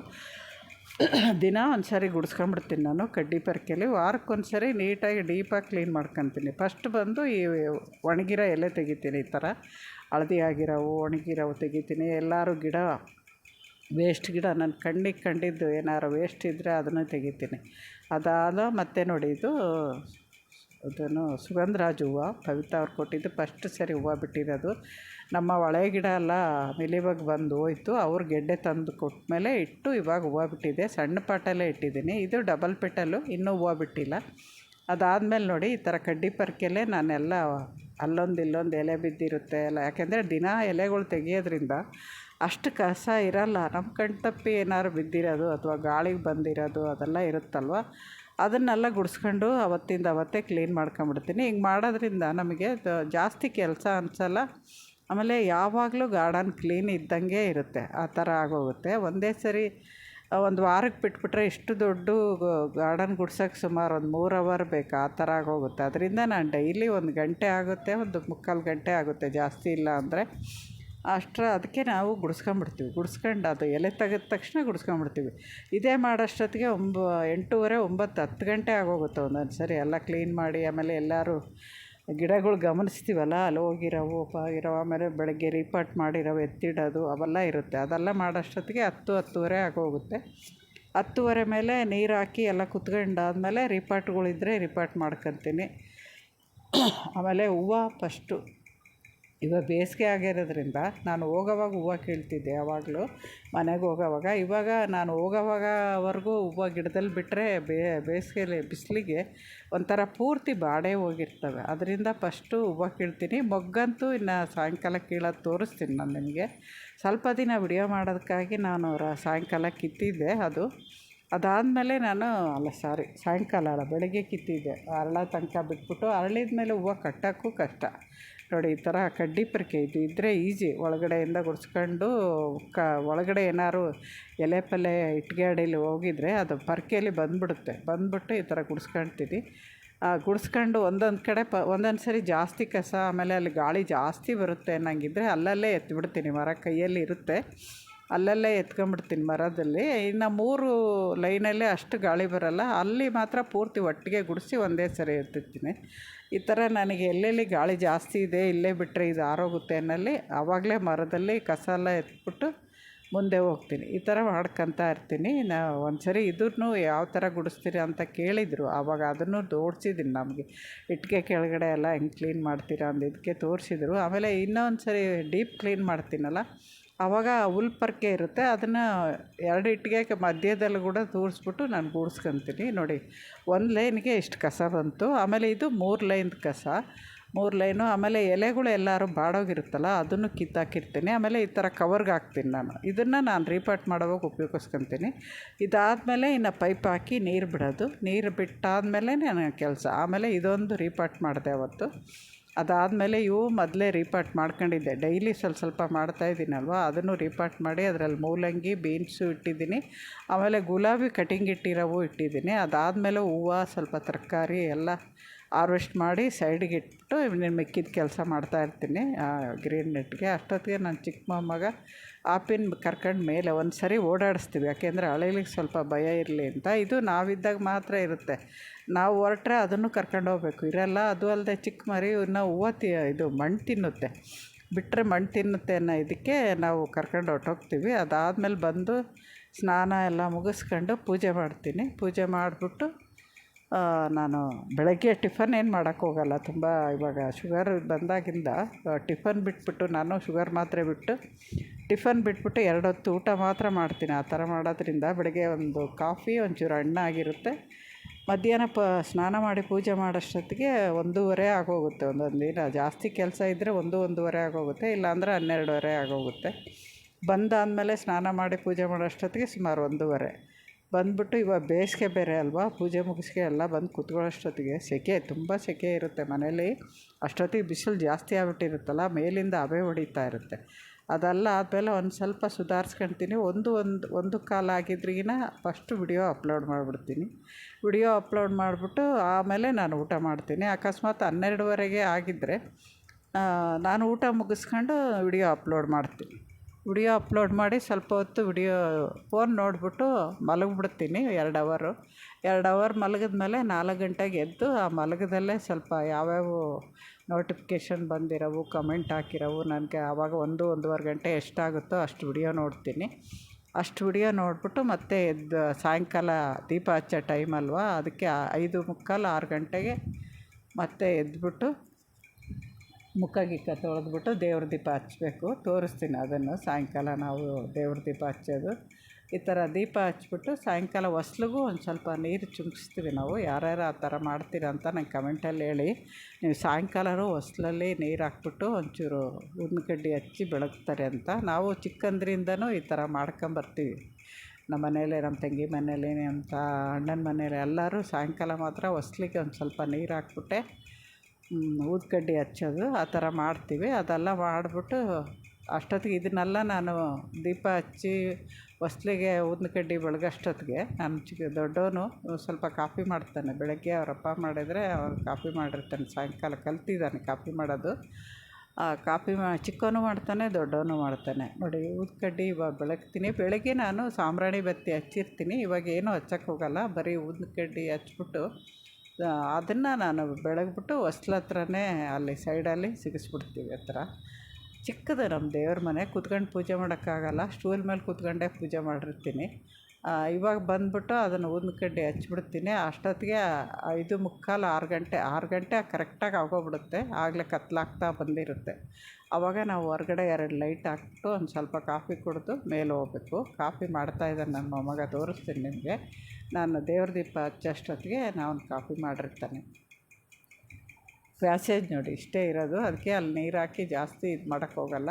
ದಿನ ಒಂದು ಸಾರಿ ಗುಡಿಸ್ಕೊಂಬಿಡ್ತೀನಿ ನಾನು ಕಡ್ಡಿ ಪರ್ಕೆಲಿ. ವಾರಕ್ಕೊಂದು ಸರಿ ನೀಟಾಗಿ ಡೀಪಾಗಿ ಕ್ಲೀನ್ ಮಾಡ್ಕೊತೀನಿ. ಫಸ್ಟ್ ಬಂದು ಈ ಒಣಗಿರೋ ಎಲೆ ತೆಗಿತೀನಿ ಈ ಥರ. ಹಳದಿ ಆಗಿರೋವು, ಒಣಗಿರೋವು ತೆಗಿತೀನಿ. ಎಲ್ಲರೂ ಗಿಡ ವೇಸ್ಟ್ ಗಿಡ ನನ್ನ ಕಣ್ಣಿಗೆ ಕಂಡಿದ್ದು ಏನಾದ್ರು ವೇಸ್ಟ್ ಇದ್ದರೆ ಅದನ್ನು ತೆಗಿತೀನಿ. ಅದಾದ ಮತ್ತೆ ನೋಡಿ ಇದು, ಅದನ್ನು ಸುಗಂಧರಾಜ ಹೂವು ಕವಿತಾ ಅವ್ರು ಕೊಟ್ಟಿದ್ದು ಫಸ್ಟ್ ಸರಿ ಹೂವು ಬಿಟ್ಟಿರೋದು. ನಮ್ಮ ಹೊಳೆ ಗಿಡ ಎಲ್ಲ ಮಿಲಿಬಗ್ ಬಂದು ಹೋಯ್ತು. ಅವ್ರ ಗೆಡ್ಡೆ ತಂದು ಕೊಟ್ಟಮೇಲೆ ಇಟ್ಟು ಇವಾಗ ಹೂವು ಬಿಟ್ಟಿದೆ. ಸಣ್ಣ ಪಾಟಲ್ಲೇ ಇಟ್ಟಿದ್ದೀನಿ. ಇದು ಡಬಲ್ ಪೆಟಲು ಇನ್ನೂ ಹೂವು ಬಿಟ್ಟಿಲ್ಲ. ಅದಾದಮೇಲೆ ನೋಡಿ ಈ ಥರ ಕಡ್ಡಿ ಪರ್ಕೆಲೆ ನಾನೆಲ್ಲ ಅಲ್ಲೊಂದು ಇಲ್ಲೊಂದು ಎಲೆ ಬಿದ್ದಿರುತ್ತೆ ಎಲ್ಲ. ಯಾಕೆಂದರೆ ದಿನ ಎಲೆಗಳು ತೆಗೆಯೋದ್ರಿಂದ ಅಷ್ಟು ಕಸ ಇರಲ್ಲ. ನಮ್ಮ ಕಣ್ ತಪ್ಪಿ ಏನಾದ್ರು ಬಿದ್ದಿರೋದು ಅಥವಾ ಗಾಳಿಗೆ ಬಂದಿರೋದು ಅದೆಲ್ಲ ಇರುತ್ತಲ್ವ? ಅದನ್ನೆಲ್ಲ ಗುಡಿಸ್ಕೊಂಡು ಅವತ್ತಿಂದ ಅವತ್ತೇ ಕ್ಲೀನ್ ಮಾಡ್ಕೊಂಬಿಡ್ತೀನಿ. ಹಿಂಗೆ ಮಾಡೋದ್ರಿಂದ ನಮಗೆ ಜಾಸ್ತಿ ಕೆಲಸ ಅನಿಸಲ್ಲ. ಆಮೇಲೆ ಯಾವಾಗಲೂ ಗಾರ್ಡನ್ ಕ್ಲೀನ್ ಇದ್ದಂಗೆ ಇರುತ್ತೆ. ಆ ಥರ ಆಗೋಗುತ್ತೆ. ಒಂದೇ ಸರಿ ಒಂದು ವಾರಕ್ಕೆ ಬಿಟ್ಬಿಟ್ರೆ ಇಷ್ಟು ದೊಡ್ಡ ಗಾರ್ಡನ್ ಗುಡ್ಸೋಕ್ಕೆ ಸುಮಾರು ಒಂದು ಮೂರು ಅವರ್ ಬೇಕು. ಆ ಥರ ಆಗೋಗುತ್ತೆ. ಅದರಿಂದ ನಾನು ಡೈಲಿ ಒಂದು ಗಂಟೆ ಆಗುತ್ತೆ, ಒಂದು ಮುಕ್ಕಾಲು ಗಂಟೆ ಆಗುತ್ತೆ. ಜಾಸ್ತಿ ಇಲ್ಲ ಅಂದರೆ ಅಷ್ಟರ, ಅದಕ್ಕೆ ನಾವು ಗುಡಿಸ್ಕೊಂಬಿಡ್ತೀವಿ ಗುಡಿಸ್ಕೊಂಡು ಅದು ಎಲೆ ತೆಗೆದ ತಕ್ಷಣ ಗುಡಿಸ್ಕೊಂಬಿಡ್ತೀವಿ ಇದೇ ಮಾಡೋಷ್ಟೊತ್ತಿಗೆ ಒಂಬ, ಎಂಟೂವರೆ, ಒಂಬತ್ತು, ಹತ್ತು ಗಂಟೆ ಆಗೋಗುತ್ತೆ ಒಂದೊಂದು ಸರಿ ಎಲ್ಲ ಕ್ಲೀನ್ ಮಾಡಿ, ಆಮೇಲೆ ಎಲ್ಲರೂ ಗಿಡಗಳು ಗಮನಿಸ್ತೀವಲ್ಲ, ಅಲ್ಲಿ ಹೋಗಿರೋವು ಪಾಗಿರೋವು ಆಮೇಲೆ ಬೆಳಗ್ಗೆ ರೀಪಾಟ್ ಮಾಡಿರೋ ಎತ್ತಿಡೋದು, ಅವೆಲ್ಲ ಇರುತ್ತೆ. ಅದೆಲ್ಲ ಮಾಡೋಷ್ಟೊತ್ತಿಗೆ ಹತ್ತು, ಹತ್ತುವರೆ ಆಗೋಗುತ್ತೆ. ಹತ್ತುವರೆ ಮೇಲೆ ನೀರು ಹಾಕಿ ಎಲ್ಲ ಕುತ್ಕೊಂಡಾದ್ಮೇಲೆ ರೀಪಾಟ್ಗಳಿದ್ರೆ ರಿಪಾರ್ಟ್ ಮಾಡ್ಕೊತೀನಿ. ಆಮೇಲೆ ಹೂವು ಫಸ್ಟು ಇವಾಗ ಬೇಸಿಗೆ ಆಗಿರೋದ್ರಿಂದ ನಾನು ಹೋಗೋವಾಗ ಹೂವು ಕೀಳ್ತಿದ್ದೆ ಯಾವಾಗಲೂ ಮನೆಗೆ ಹೋಗೋವಾಗ. ಇವಾಗ ನಾನು ಹೋಗೋವಾಗವರೆಗೂ ಹೂವು ಗಿಡದಲ್ಲಿ ಬಿಟ್ಟರೆ ಬೇಸಿಗೆಲಿ, ಬಿಸಿಲಿಗೆ ಒಂಥರ ಪೂರ್ತಿ ಬಾಡೇ ಹೋಗಿರ್ತವೆ. ಅದರಿಂದ ಫಸ್ಟು ಹೂವು ಕೀಳ್ತೀನಿ. ಮೊಗ್ಗಂತೂ ಇನ್ನು ಸಾಯಂಕಾಲ ಕೀಳೋದು ತೋರಿಸ್ತೀನಿ ನಾನು ನಿಮಗೆ. ಸ್ವಲ್ಪ ದಿನ ವಿಡಿಯೋ ಮಾಡೋದಕ್ಕಾಗಿ ನಾನು ರ, ಸಾಯಂಕಾಲ ಕಿತ್ತಿದ್ದೆ ಅದು. ಅದಾದಮೇಲೆ ನಾನು, ಅಲ್ಲ ಸಾರಿ, ಸಾಯಂಕಾಲ ಅಲ್ಲ, ಬೆಳಗ್ಗೆ ಕಿತ್ತಿದ್ದೆ. ಅರಳ ತನಕ ಬಿಟ್ಬಿಟ್ಟು ಅರಳಿದ ಮೇಲೆ ಹೂವು ಕಟ್ಟೋಕ್ಕೂ ಕಷ್ಟ. ನೋಡಿ, ಈ ಥರ ಕಡ್ಡಿ ಪರಿಕೆ ಇದು ಇದ್ದರೆ ಈಜಿ. ಒಳಗಡೆಯಿಂದ ಗುಡಿಸ್ಕೊಂಡು ಕ, ಒಳಗಡೆ ಏನಾದ್ರು ಎಲೆ ಪಲ್ಲೆ ಇಟ್ಟಿಗೆ ಅಡಿಯಲ್ಲಿ ಹೋಗಿದ್ರೆ ಅದು ಪರ್ಕೆಯಲ್ಲಿ ಬಂದುಬಿಡುತ್ತೆ. ಬಂದುಬಿಟ್ಟು ಈ ಥರ ಗುಡಿಸ್ಕೊಳ್ತೀನಿ ಗುಡಿಸ್ಕೊಂಡು ಒಂದೊಂದು ಕಡೆ ಪ, ಒಂದೊಂದು ಸರಿ ಜಾಸ್ತಿ ಕಸ, ಆಮೇಲೆ ಅಲ್ಲಿ ಗಾಳಿ ಜಾಸ್ತಿ ಬರುತ್ತೆ ಅನ್ನಂಗಿದ್ರೆ ಅಲ್ಲಲ್ಲೇ ಎತ್ತಿಬಿಡ್ತೀನಿ ಮರ ಕೈಯಲ್ಲಿ ಇರುತ್ತೆ. ಅಲ್ಲಲ್ಲೇ ಎತ್ಕೊಂಡ್ಬಿಡ್ತೀನಿ ಮರದಲ್ಲಿ. ಇನ್ನು ಮೂರು ಲೈನಲ್ಲೇ ಅಷ್ಟು ಗಾಳಿ ಬರೋಲ್ಲ. ಅಲ್ಲಿ ಮಾತ್ರ ಪೂರ್ತಿ ಒಟ್ಟಿಗೆ ಗುಡಿಸಿ ಒಂದೇ ಸರಿ ಎತ್ತಿರ್ತೀನಿ. ಈ ಥರ ನನಗೆ ಎಲ್ಲೆಲ್ಲಿ ಗಾಳಿ ಜಾಸ್ತಿ ಇದೆ, ಇಲ್ಲೇ ಬಿಟ್ಟರೆ ಇದು ಆರೋಗುತ್ತೆ ಅನ್ನಲ್ಲಿ ಆವಾಗಲೇ ಮರದಲ್ಲಿ ಕಸ ಎಲ್ಲ ಎತ್ಬಿಟ್ಟು ಮುಂದೆ ಹೋಗ್ತೀನಿ. ಈ ಥರ ಮಾಡ್ಕೊತ ಇರ್ತೀನಿ. ನಾ ಒಂದು ಸರಿ ಇದನ್ನು ಯಾವ ಥರ ಗುಡಿಸ್ತೀರಿ ಅಂತ ಕೇಳಿದರು. ಆವಾಗ ಅದನ್ನು ತೋರಿಸಿದ್ದೀನಿ ನಮಗೆ. ಇಟ್ಟಿಗೆ ಕೆಳಗಡೆ ಎಲ್ಲ ಹೆಂಗೆ ಕ್ಲೀನ್ ಮಾಡ್ತೀರಾ ಅಂದಿದ್ದಕ್ಕೆ ತೋರಿಸಿದ್ರು. ಆಮೇಲೆ ಇನ್ನೊಂದು ಸರಿ ಡೀಪ್ ಕ್ಲೀನ್ ಮಾಡ್ತೀನಲ್ಲ ಆವಾಗ ಹುಲ್ಪರ್ಕೆ ಇರುತ್ತೆ, ಅದನ್ನು ಎರಡು ಇಟ್ಟಿಗೆ ಮಧ್ಯದಲ್ಲಿ ಕೂಡ ತೂರಿಸ್ಬಿಟ್ಟು ನಾನು ಗೂಡ್ಸ್ಕೊತೀನಿ. ನೋಡಿ, ಒಂದು ಲೈನ್ಗೆ ಇಷ್ಟು ಕಸ ಬಂತು. ಆಮೇಲೆ ಇದು ಮೂರು ಲೈನ್ದು ಕಸ. ಮೂರು ಲೈನು, ಆಮೇಲೆ ಎಲೆಗಳು ಎಲ್ಲರೂ ಬಾಡೋಗಿರುತ್ತಲ್ಲ, ಅದನ್ನು ಕಿತ್ತಾಕಿರ್ತೀನಿ. ಆಮೇಲೆ ಈ ಥರ ಕವರ್ಗೆ ಹಾಕ್ತೀನಿ ನಾನು. ಇದನ್ನು ನಾನು ರೀಪಾಟ್ ಮಾಡೋವಾಗ ಉಪಯೋಗಿಸ್ಕೊತೀನಿ. ಇದಾದಮೇಲೆ ಇನ್ನು ಪೈಪ್ ಹಾಕಿ ನೀರು ಬಿಡೋದು. ನೀರು ಬಿಟ್ಟಾದಮೇಲೆ ನನ್ನ ಕೆಲಸ. ಆಮೇಲೆ ಇದೊಂದು ರೀಪಾಟ್ ಮಾಡಿದೆ ಅವತ್ತು. ಅದಾದಮೇಲೆ ಇವು ಮೊದಲೇ ರೀಪಾರ್ಟ್ ಮಾಡ್ಕೊಂಡಿದ್ದೆ. ಡೈಲಿ ಸ್ವಲ್ಪ ಸ್ವಲ್ಪ ಮಾಡ್ತಾಯಿದ್ದೀನಲ್ವ ಅದನ್ನು ರೀಪಾರ್ಟ್ ಮಾಡಿ ಅದರಲ್ಲಿ ಮೂಲಂಗಿ, ಬೀನ್ಸು ಇಟ್ಟಿದ್ದೀನಿ. ಆಮೇಲೆ ಗುಲಾಬಿ ಕಟಿಂಗ್ ಇಟ್ಟಿರೋವು ಇಟ್ಟಿದ್ದೀನಿ. ಅದಾದಮೇಲೆ ಹೂವು, ಸ್ವಲ್ಪ ತರಕಾರಿ ಎಲ್ಲ ಹಾರ್ವೆಸ್ಟ್ ಮಾಡಿ ಸೈಡಿಗೆ ಇಟ್ಟು ಮಿಕ್ಕಿದ ಕೆಲಸ ಮಾಡ್ತಾಯಿರ್ತೀನಿ ಗ್ರೀನ್ ನೆಟ್ಗೆ ಅಷ್ಟೊತ್ತಿಗೆ ನನ್ನ ಚಿಕ್ಕ ಮೊಮ್ಮಗ ಆಪಿನ ಕರ್ಕೊಂಡು ಮೇಲೆ ಒಂದು ಸರಿ ಓಡಾಡಿಸ್ತೀವಿ. ಯಾಕೆಂದರೆ ಅಳಿಲಿಕ್ಕೆ ಸ್ವಲ್ಪ ಭಯ ಇರಲಿ ಅಂತ. ಇದು ನಾವಿದ್ದಾಗ ಮಾತ್ರ ಇರುತ್ತೆ. ನಾವು ಹೊರಟ್ರೆ ಅದನ್ನು ಕರ್ಕೊಂಡು ಹೋಗ್ಬೇಕು. ಇರಲ್ಲ, ಅದು ಅಲ್ಲದೆ ಚಿಕ್ಕ ಮರಿ ಇನ್ನು ಹೂವು ತಿ, ಇದು ಮಣ್ಣು ತಿನ್ನುತ್ತೆ. ಬಿಟ್ಟರೆ ಮಣ್ಣು ತಿನ್ನುತ್ತೆ ಅನ್ನೋ ಇದಕ್ಕೆ ನಾವು ಕರ್ಕೊಂಡು ಹೊರ್ಟೋಗ್ತೀವಿ. ಅದಾದಮೇಲೆ ಬಂದು ಸ್ನಾನ ಎಲ್ಲ ಮುಗಿಸ್ಕೊಂಡು ಪೂಜೆ ಮಾಡ್ತೀನಿ. ಪೂಜೆ ಮಾಡಿಬಿಟ್ಟು ನಾನು ಬೆಳಗ್ಗೆ ಟಿಫನ್ ಏನು ಮಾಡೋಕ್ಕೆ ಹೋಗಲ್ಲ. ತುಂಬ ಇವಾಗ ಶುಗರ್ ಬಂದಾಗಿಂದ ಟಿಫನ್ ಬಿಟ್ಬಿಟ್ಟು ನಾನು ಶುಗರ್ ಮಾತ್ರೆ ಬಿಟ್ಟು ಟಿಫನ್ ಬಿಟ್ಬಿಟ್ಟು ಎರಡು ಹೊತ್ತು ಊಟ ಮಾತ್ರ ಮಾಡ್ತೀನಿ. ಆ ಥರ ಮಾಡೋದ್ರಿಂದ ಬೆಳಗ್ಗೆ ಒಂದು ಕಾಫಿ, ಒಂಚೂರು ಹಣ್ಣಾಗಿರುತ್ತೆ ಮಧ್ಯಾಹ್ನ ಪ, ಸ್ನಾನ ಮಾಡಿ ಪೂಜೆ ಮಾಡೋಷ್ಟೊತ್ತಿಗೆ ಒಂದೂವರೆ ಆಗೋಗುತ್ತೆ. ಒಂದೊಂದು ದಿನ ಜಾಸ್ತಿ ಕೆಲಸ ಇದ್ದರೆ ಒಂದು, ಒಂದೂವರೆ ಆಗೋಗುತ್ತೆ. ಇಲ್ಲಾಂದರೆ ಹನ್ನೆರಡುವರೆ ಆಗೋಗುತ್ತೆ. ಬಂದಾದಮೇಲೆ ಸ್ನಾನ ಮಾಡಿ ಪೂಜೆ ಮಾಡೋಷ್ಟೊತ್ತಿಗೆ ಸುಮಾರು ಒಂದೂವರೆ. ಬಂದ್ಬಿಟ್ಟು ಇವಾಗ ಬೇಸಿಗೆ ಬೇರೆ ಅಲ್ವಾ? ಪೂಜೆ ಮುಗಿಸ್ಕೆ ಎಲ್ಲ ಬಂದು ಕೂತ್ಕೊಳ್ಳೋಷ್ಟೊತ್ತಿಗೆ ಸೆಕೆ, ತುಂಬ ಸೆಕೆ ಇರುತ್ತೆ ಮನೇಲಿ. ಅಷ್ಟೊತ್ತಿಗೆ ಬಿಸಿಲು ಜಾಸ್ತಿ ಆಗ್ಬಿಟ್ಟಿರುತ್ತಲ್ಲ, ಮೇಲಿಂದ ಹಬೆ ಹೊಡಿತಾ ಇರುತ್ತೆ. ಅದೆಲ್ಲ ಆದಮೇಲೆ ಒಂದು ಸ್ವಲ್ಪ ಸುಧಾರಿಸ್ಕೊಳ್ತೀನಿ ಒಂದು ಒಂದು ಒಂದು ಕಾಲು ಆಗಿದ್ರಿಗಿನ ಫಸ್ಟ್ ವಿಡಿಯೋ ಅಪ್ಲೋಡ್ ಮಾಡಿಬಿಡ್ತೀನಿ. ವಿಡಿಯೋ ಅಪ್ಲೋಡ್ ಮಾಡಿಬಿಟ್ಟು ಆಮೇಲೆ ನಾನು ಊಟ ಮಾಡ್ತೀನಿ. ಅಕಸ್ಮಾತ್ ಹನ್ನೆರಡುವರೆಗೆ ಆಗಿದ್ದರೆ ನಾನು ಊಟ ಮುಗಿಸ್ಕೊಂಡು ವಿಡಿಯೋ ಅಪ್ಲೋಡ್ ಮಾಡ್ತೀನಿ. ವಿಡಿಯೋ ಅಪ್ಲೋಡ್ ಮಾಡಿ ಸ್ವಲ್ಪ ಹೊತ್ತು ವಿಡಿಯೋ ಫೋನ್ ನೋಡಿಬಿಟ್ಟು ಮಲಗಿಬಿಡ್ತೀನಿ ಎರಡು ಅವರು ಎರಡು ಅವರ್ ಮಲಗಿದ್ಮೇಲೆ ನಾಲ್ಕು ಗಂಟೆಗೆ ಎದ್ದು ಆ ಮಲಗದಲ್ಲೇ ಸ್ವಲ್ಪ ಯಾವ್ಯಾವ ನೋಟಿಫಿಕೇಷನ್ ಬಂದಿರೋವು ಕಮೆಂಟ್ ಹಾಕಿರೋವು, ನನಗೆ ಆವಾಗ ಒಂದು, ಒಂದೂವರೆ ಗಂಟೆ ಎಷ್ಟಾಗುತ್ತೋ ಅಷ್ಟು ವಿಡಿಯೋ ನೋಡ್ತೀನಿ. ಅಷ್ಟು ವಿಡಿಯೋ ನೋಡಿಬಿಟ್ಟು ಮತ್ತೆ ಎದ್ದು ಸಾಯಂಕಾಲ ದೀಪ ಹಚ್ಚೋ ಟೈಮ್ ಅಲ್ವಾ, ಅದಕ್ಕೆ ಐದು ಮುಕ್ಕಾಲು ಆರು ಗಂಟೆಗೆ ಮತ್ತೆ ಎದ್ದುಬಿಟ್ಟು ಮುಖ ಗಿಕ್ಕ ತೊಳೆದ್ಬಿಟ್ಟು ದೇವ್ರ ದೀಪ ಹಚ್ಚಬೇಕು ತೋರಿಸ್ತೀನಿ ಅದನ್ನು, ಸಾಯಂಕಾಲ ನಾವು ದೇವ್ರ ದೀಪ ಹಚ್ಚೋದು. ಈ ಥರ ದೀಪ ಹಚ್ಬಿಟ್ಟು ಸಾಯಂಕಾಲ ಹೊಸ್ಲಿಗೂ ಒಂದು ಸ್ವಲ್ಪ ನೀರು ಚುಮಿಸ್ತೀವಿ ನಾವು. ಯಾರ್ಯಾರು ಆ ಥರ ಮಾಡ್ತೀರ ಅಂತ ನಂಗೆ ಕಮೆಂಟಲ್ಲಿ ಹೇಳಿ. ನೀವು ಸಾಯಂಕಾಲನೂ ಹೊಸ್ಲಲ್ಲಿ ನೀರು ಹಾಕ್ಬಿಟ್ಟು ಒಂಚೂರು ಊದಿನ ಕಡ್ಡಿ ಹಚ್ಚಿ ಬೆಳಗ್ತಾರೆ ಅಂತ. ನಾವು ಚಿಕ್ಕಂದ್ರಿಂದನೂ ಈ ಥರ ಮಾಡ್ಕೊಂಬರ್ತೀವಿ. ನಮ್ಮ ಮನೇಲಿ ನಮ್ಮ ತಂಗಿ ಮನೇಲಿ ಅಂತ ಅಣ್ಣನ ಮನೇಲಿ ಎಲ್ಲರೂ ಸಾಯಂಕಾಲ ಮಾತ್ರ ಹೊಸ್ಲಿಗೆ ಒಂದು ಸ್ವಲ್ಪ ನೀರು ಹಾಕ್ಬಿಟ್ಟೆ ಊದ್ಕಡ್ಡಿ ಹಚ್ಚೋದು, ಆ ಥರ ಮಾಡ್ತೀವಿ. ಅದೆಲ್ಲ ಮಾಡಿಬಿಟ್ಟು ಅಷ್ಟೊತ್ತಿಗೆ ಇದನ್ನೆಲ್ಲ ನಾನು ದೀಪ ಹಚ್ಚಿ ಹೊಸ್ಲಿಗೆ ಊದಿನ ಕಡ್ಡಿ ಬೆಳಗೋಷ್ಟೊತ್ತಿಗೆ. ನಾನು ಚಿಕ್ಕ ದೊಡ್ಡವನು ಸ್ವಲ್ಪ ಕಾಫಿ ಮಾಡ್ತಾನೆ. ಬೆಳಗ್ಗೆ ಅವ್ರ ಅಪ್ಪ ಮಾಡಿದರೆ ಅವ್ರು ಕಾಫಿ ಮಾಡಿರ್ತಾನೆ. ಸಾಯಂಕಾಲ ಕಲ್ತಿದ್ದಾನೆ ಕಾಫಿ ಮಾಡೋದು. ಕಾಫಿ ಮಾ, ಚಿಕ್ಕವನು ಮಾಡ್ತಾನೆ, ದೊಡ್ಡವನು ಮಾಡ್ತಾನೆ. ನೋಡಿ ಊದ್ಕಡ್ಡಿ ಇವಾಗ ಬೆಳಗ್ತೀನಿ. ಬೆಳಗ್ಗೆ ನಾನು ಸಾಂಬ್ರಾಣಿ ಬತ್ತಿ ಹಚ್ಚಿರ್ತೀನಿ. ಇವಾಗ ಏನೂ ಹಚ್ಚಕ್ಕೆ ಹೋಗಲ್ಲ. ಬರೀ ಊದಿನ ಕಡ್ಡಿ ಹಚ್ಬಿಟ್ಟು ಅದನ್ನು ನಾನು ಬೆಳಗ್ಬಿಟ್ಟು ಹೊಸ್ಲ ಹತ್ರನೇ ಅಲ್ಲಿ, ಸೈಡಲ್ಲಿ ಸಿಗಿಸ್ಬಿಡ್ತೀವಿ ಹತ್ರ. ಚಿಕ್ಕದು ನಮ್ಮ ದೇವ್ರ ಮನೆ, ಕೂತ್ಕೊಂಡು ಪೂಜೆ ಮಾಡೋಕ್ಕಾಗಲ್ಲ. ಸ್ಟೂಲ್ ಮೇಲೆ ಕೂತ್ಕೊಂಡೇ ಪೂಜೆ ಮಾಡಿರ್ತೀನಿ. ಇವಾಗ ಬಂದುಬಿಟ್ಟು ಅದನ್ನು ಊದಿನ ಕಡ್ಡಿ ಹಚ್ಬಿಡ್ತೀನಿ. ಅಷ್ಟೊತ್ತಿಗೆ ಐದು ಮುಕ್ಕಾಲು ಆರು ಗಂಟೆ ಆರು ಗಂಟೆ ಕರೆಕ್ಟಾಗಿ ಆಗೋಗ್ಬಿಡುತ್ತೆ. ಆಗಲೇ ಕತ್ಲಾಗ್ತಾ ಬಂದಿರುತ್ತೆ. ಆವಾಗ ನಾವು ಹೊರಗಡೆ ಎರಡು ಲೈಟ್ ಹಾಕ್ಬಿಟ್ಟು ಒಂದು ಸ್ವಲ್ಪ ಕಾಫಿ ಕುಡಿದು ಮೇಲೆ ಹೋಗ್ಬೇಕು. ಕಾಫಿ ಮಾಡ್ತಾಯಿದ್ದಾನೆ ನನ್ನ ಮೊಮ್ಮಗ, ತೋರಿಸ್ತೀನಿ ನಿಮಗೆ. ನಾನು ದೇವ್ರ ದೀಪ ಹಚ್ಚೋಷ್ಟೊತ್ತಿಗೆ ನಾನು ಕಾಫಿ ಮಾಡಿರ್ತಾನೆ. ಪ್ಯಾಸೇಜ್ ನೋಡಿ, ಇಷ್ಟೇ ಇರೋದು. ಅದಕ್ಕೆ ಅಲ್ಲಿ ನೀರು ಹಾಕಿ ಜಾಸ್ತಿ ಇದು ಮಾಡೋಕ್ಕೆ ಹೋಗಲ್ಲ.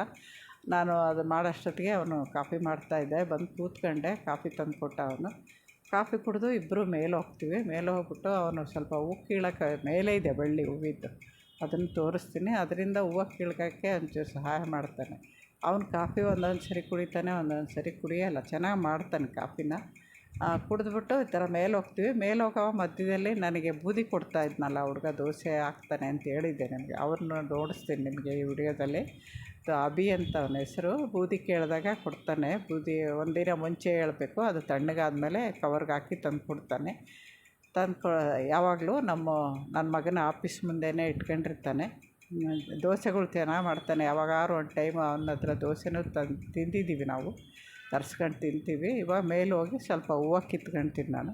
ನಾನು ಅದು ಮಾಡೋಷ್ಟೊತ್ತಿಗೆ ಅವನು ಕಾಫಿ ಮಾಡ್ತಾಯಿದ್ದೆ ಬಂದು ಕೂತ್ಕೊಂಡೆ. ಕಾಫಿ ತಂದು ಕೊಟ್ಟ ಅವನು. ಕಾಫಿ ಕುಡಿದು ಇಬ್ಬರು ಮೇಲೆ ಹೋಗ್ತೀವಿ. ಮೇಲೆ ಹೋಗ್ಬಿಟ್ಟು ಅವನು ಸ್ವಲ್ಪ ಹೂವು ಕೀಳಕ್ಕೆ ಮೇಲೆ ಇದೆ ಬಳ್ಳಿ ಹೂವಿದ್ದು. ಅದನ್ನು ತೋರಿಸ್ತೀನಿ. ಅದರಿಂದ ಹೂವು ಕೀಳ್ಕೋಕ್ಕೆ ಒಂಚೂರು ಸಹಾಯ ಮಾಡ್ತಾನೆ. ಅವನು ಕಾಫಿ ಒಂದೊಂದು ಸರಿ ಕುಡಿತಾನೆ ಒಂದೊಂದು ಸರಿ ಕುಡಿಯೋಲ್ಲ. ಚೆನ್ನಾಗಿ ಮಾಡ್ತಾನೆ ಕಾಫಿನ. ಕುಡಿದ್ಬಿಟ್ಟು ಈ ಥರ ಮೇಲೆ ಹೋಗ್ತೀವಿ. ಮೇಲೆ ಹೋಗೋ ಮಧ್ಯದಲ್ಲಿ ನನಗೆ ಬೂದಿ ಕೊಡ್ತಾ ಇದ್ನಲ್ಲ ಹುಡುಗ, ದೋಸೆ ಹಾಕ್ತಾನೆ ಅಂತ ಹೇಳಿದ್ದೆ ನನಗೆ. ಅವ್ರನ್ನ ನೋಡಿಸ್ತೀನಿ ನಿಮಗೆ ಈ ವಿಡಿಯೋದಲ್ಲಿ. ಅಭಿ ಅಂತ ಅವನ ಹೆಸರು. ಬೂದಿ ಕೇಳಿದಾಗ ಕೊಡ್ತಾನೆ. ಬೂದಿ ಒಂದಿನ ಮುಂಚೆ ಹೇಳಬೇಕು. ಅದು ತಣ್ಣಗಾದಮೇಲೆ ಕವರ್ಗೆ ಹಾಕಿ ತಂದು ಕೊಡ್ತಾನೆ. ತಂದು ಕೊ, ಯಾವಾಗಲೂ ನಮ್ಮ ನನ್ನ ಮಗನ ಆಫೀಸ್ ಮುಂದೆನೇ ಇಟ್ಕೊಂಡಿರ್ತಾನೆ. ದೋಸೆಗಳು ಚೆನ್ನಾಗಿ ಮಾಡ್ತಾನೆ. ಯಾವಾಗಾರು ಒಂದು ಟೈಮ್ ಅವನ ಹತ್ರ ದೋಸೆನೂ ತಂದು ತಿಂದಿದ್ದೀವಿ ನಾವು. ತರ್ಸ್ಕೊಂಡು ತಿಂತೀವಿ. ಇವಾಗ ಮೇಲೆ ಹೋಗಿ ಸ್ವಲ್ಪ ಹೂವು ಕಿತ್ಕೊಂತೀನಿ ನಾನು.